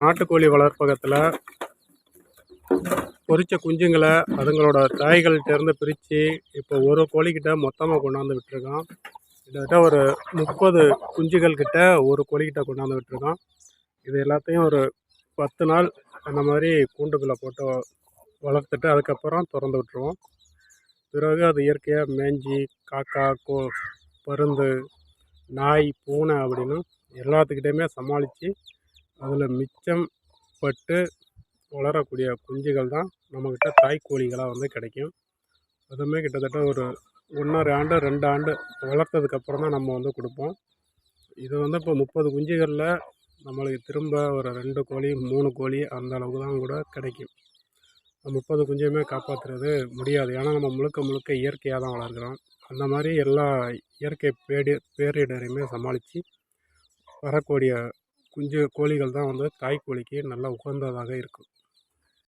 நாட்டுக்கோழி வளர்ப்பகத்தில் பொறிச்ச குஞ்சுங்களை அதுங்களோட தாய்கள்கிட்டருந்து பிரித்து இப்போ ஒரு கோழிக்கிட்ட மொத்தமாக கொண்டாந்து விட்டுருக்கான். கிட்டத்தட்ட ஒரு முப்பது குஞ்சுகள் கிட்ட ஒரு கோழிக்கிட்ட கொண்டாந்து விட்டுருக்கான். இது எல்லாத்தையும் ஒரு பத்து நாள் அந்த மாதிரி கூண்டுக்குள்ளே போட்டு வளர்த்துட்டு அதுக்கப்புறம் திறந்து விட்டுருவோம். பிறகு அது இயற்கையாக மேஞ்சி காக்கா கோ பருந்து நாய் பூனை அப்படின்னு எல்லாத்துக்கிட்டையுமே சமாளித்து அதில் மிச்சம் பட்டு வளரக்கூடிய குஞ்சுகள் தான் நம்மக்கிட்ட தாய்க்கோழிகளாக வந்து கிடைக்கும். அதுவுமே கிட்டத்தட்ட ஒரு ஒன்றரை ஆண்டு ரெண்டு ஆண்டு வளர்த்ததுக்கப்புறம் தான் நம்ம வந்து கொடுப்போம். இது வந்து இப்போ முப்பது குஞ்சுகளில் நம்மளுக்கு திரும்ப ஒரு ரெண்டு கோழி மூணு கோழி அந்த அளவுக்கு தான் கூட கிடைக்கும். முப்பது குஞ்சுமே காப்பாற்றுறது முடியாது. ஏன்னா நம்ம முழுக்க முழுக்க இயற்கையாக தான் வளர்க்குறோம். அந்த மாதிரி எல்லா இயற்கை பேடி பேரிடரையுமே சமாளித்து வரக்கூடிய குஞ்சு கோழிகள் தான் வந்து தாய்க்கோழிக்கு நல்ல உகந்ததாக இருக்கும்.